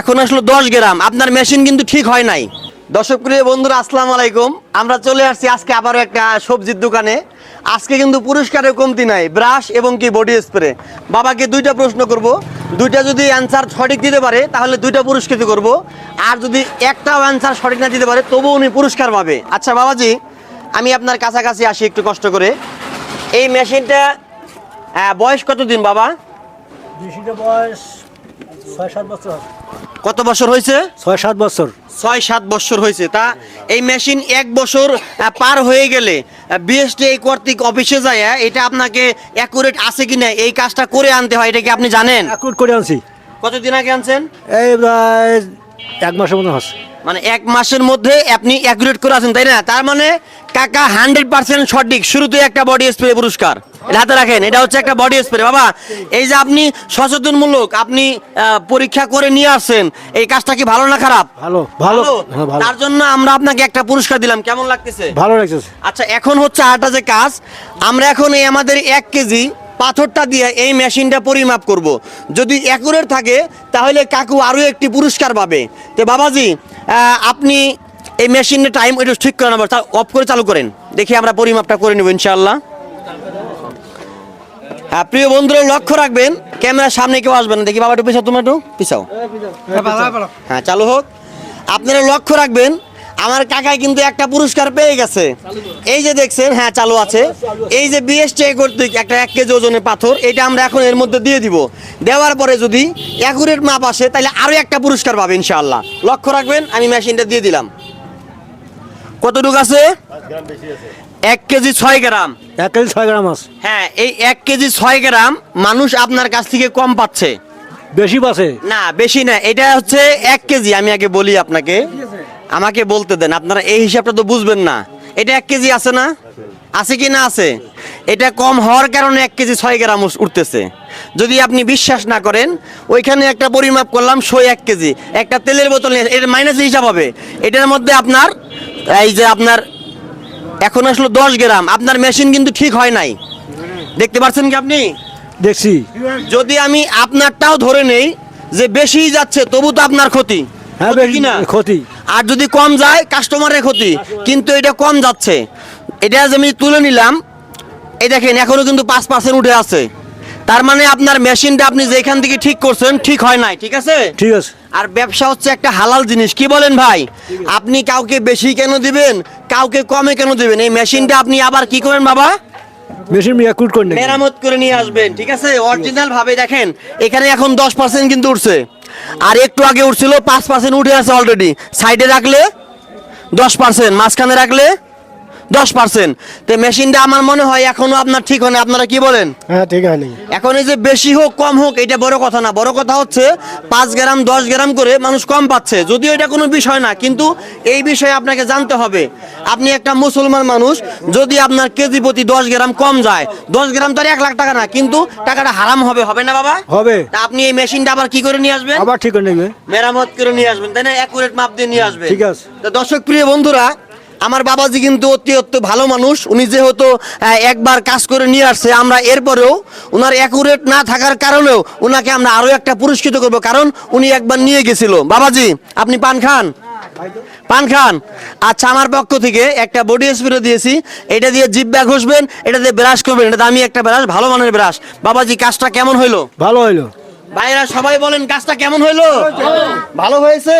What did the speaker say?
এখন আসলো দশ গ্রাম। আপনার মেশিন কিন্তু ঠিক হয় নাই। দর্শক প্রিয় বন্ধুরা আসসালামু আলাইকুম। আমরা চলে আসছি আজকে আবারও একটা সবজির দোকানে। আজকে কিন্তু পুরস্কারের কমতি নাই ব্রাশ এবং কি বডি স্প্রে বাবাকে দুইটা প্রশ্ন করব। দুইটা যদি অ্যান্সার সঠিক দিতে পারে তাহলে দুইটা পুরস্কৃত করব। আর যদি একটাও অ্যান্সার সঠিক না দিতে পারে তবুও উনি পুরস্কার পাবে। আচ্ছা বাবাজি আমি আপনার কাছাকাছি আসি একটু কষ্ট করে। এই মেশিনটা আহ, বয়স কতদিন বাবা? বয়স ছয় সাত বছর। কত বছর হয়েছে? ছয় সাত বছর। ছয় সাত বছর হয়েছে। তা এই মেশিন এক বছর পার হয়ে গেলে বিএসটি এই কর্তৃক অফিসে যায় এটা আপনাকে অ্যাকুরেট আছে কিনা এই কাজটা করে আনতে হয় এটা কি আপনি জানেন? অ্যাকুরেট করে আনছি। কতদিন আগে আনছেন? এই প্রায় এক মাসের মতো হচ্ছে। মানে এক মাসের মধ্যে আপনি অ্যাকুরেট করে আছেন তাই না? তার মানে কাকা হান্ড্রেড পার্সেন্ট সঠিক। শুরুতে একটা বডি স্প্রে পুরস্কার। এটা হাতে রাখেন এটা হচ্ছে একটা বডি স্প্রে বাবা এই যে আপনি সচেতনমূলক আপনি পরীক্ষা করে নিয়ে আসছেন এই কাজটা কি ভালো না খারাপ? ভালো ভালো। হ্যাঁ তার জন্য আমরা আপনাকে একটা পুরস্কার দিলাম। কেমন লাগতেছে? ভালো লাগছে। আচ্ছা এখন হচ্ছে আটা যে কাজ আমরা এখন এই আমাদের এক কেজি পাথরটা দিয়ে এই মেশিনটা পরিমাপ করব। যদি অ্যাকুরেট থাকে তাহলে কাকু আরও একটি পুরস্কার পাবে। তো বাবাজি আপনি এই মেশিনের টাইম একটু ঠিক করে নেবার অফ করে চালু করেন। দেখি আমরা পরিমাপটা করে নেব ইনশাল্লাহ হ্যাঁ প্রিয় বন্ধুরা লক্ষ্য রাখবেন ক্যামেরার সামনে কেউ আসবে না। দেখি বাবা একটু পিছাও তুমি একটু পিছাও। হ্যাঁ চালু হোক। আপনারা লক্ষ্য রাখবেন আমার কাকাই কিন্তু একটা পুরস্কার পেয়ে গেছে। এই যে দেখছেন হ্যাঁ চালু আছে। এই যে বিএসটি কর্তৃক একটা এক কেজি ওজনের পাথর এটা আমরা এখন এর মধ্যে দিয়ে দিব। দেওয়ার পরে যদি অ্যাকুরেট মাপ আসে তাহলে আরও একটা পুরস্কার পাবে ইনশাআল্লাহ। লক্ষ্য রাখবেন আমি মেশিনটা দিয়ে দিলাম। কতটুকু আছে? এক কেজি ছয় গ্রাম। এক কেজি ছয় গ্রাম আছে। হ্যাঁ এই এক কেজি ছয় গ্রাম মানুষ আপনার কাছ থেকে কম পাচ্ছে। বেশি পাচ্ছে? না বেশি না এটা হচ্ছে এক কেজি আমি আগে বলি আপনাকে। আমাকে বলতে দেন আপনারা এই হিসাবটা তো বুঝবেন না। এটা এক কেজি আছে না? আছে কি না আছে? এটা কম হওয়ার কারণে এক কেজি ছয় গ্রাম উঠতেছে। যদি আপনি বিশ্বাস না করেন ওইখানে একটা পরিমাপ করলাম সই এক কেজি। একটা তেলের বোতল নিয়ে এর মাইনাস হিসাব হবে। এটার মধ্যে আপনার এই যে আপনার এখন আসলো দশ গ্রাম। আপনার মেশিন কিন্তু ঠিক হয় নাই। দেখতে পাচ্ছেন কি আপনি? দেখছি। যদি আমি আপনারটাও ধরে নেই যে বেশি যাচ্ছে তবু তো আপনার ক্ষতি। হ্যাঁ বেশি কি না ক্ষতি। আর যদি কম যায় কাস্টমারের ক্ষতি। কিন্তু এটা কম যাচ্ছে। এটা যে আমি তুলে নিলাম এই দেখেন এখনও কিন্তু পাঁচ পার্সেন্ট উঠে আছে। তার মানে আপনার মেশিনটা আপনি যেখান থেকে ঠিক করছেন ঠিক হয় নাই ঠিক আছে? ঠিক আছে। আর ব্যবসা হচ্ছে একটা হালাল জিনিস। কি বলেন ভাই? আপনি কাউকে বেশি কেন দিবেন? কাউকে কমে কেন দিবেন? এই মেশিনটা আপনি আবার কি করেন বাবা? মেশিন মেরামত করে নিয়ে আসবেন ঠিক আছে? অরিজিনাল ভাবে দেখেন এখানে এখন দশ পার্সেন্ট কিন্তু উঠছে। আর একটু আগে উঠছিল, পাঁচ পার্সেন্ট উঠে আছে অলরেডি সাইডে রাখলে দশ পার্সেন্ট মাঝখানে রাখলে দশ পার্সেন্ট। তো মেশিনটা আমার মনে হয় এখনও আপনার ঠিক হয় আপনারা কি বলেন? হ্যাঁ ঠিক আছে এখন এই যে বেশি হোক কম হোক এটা বড় কথা না। বড় কথা হচ্ছে পাঁচ গ্রাম দশ গ্রাম করে মানুষ কম পাচ্ছে। যদিও এটা কোনো বিষয় না কিন্তু এই বিষয়ে আপনাকে জানতে হবে। আপনি একটা মুসলমান মানুষ যদি আপনার কেজি প্রতি দশ গ্রাম কম যায় দশ গ্রাম তো আর এক লাখ টাকা না কিন্তু টাকাটা হারাম হবে হবে না বাবা? হবে। তা আপনি এই মেশিনটা আবার কি করে নিয়ে আসবেন? আবার ঠিক করে নেবে। মেরামত করে নিয়ে আসবেন তাই না? অ্যাকুরেট মাপ দিয়ে নিয়ে আসবেন। ঠিক আছে। তো দর্শক প্রিয় বন্ধুরা আমার বাবাজি কিন্তু অতি অতি ভালো মানুষ। উনি যেহেতু একবার কাজ করে নিয়ে আসছে আমরা এরপরেও ওনার অ্যাকুরেট না থাকার কারণেও ওনাকে আমরা আরও একটা পুরস্কৃত করব। কারণ উনি একবার নিয়ে গেছিল। বাবাজি আপনি পান খান? পান খান? আচ্ছা আমার পক্ষ থেকে একটা বডি স্প্রে দিয়েছি। এটা দিয়ে জিব্বা ঘষবেন এটা দিয়ে ব্রাশ করবেন। এটা দামি একটা ব্রাশ ভালো মানের ব্রাশ বাবাজি কাজটা কেমন হইল? ভালো হইল। ভাইরা সবাই বলেন কাজটা কেমন হইল? ভালো হয়েছে।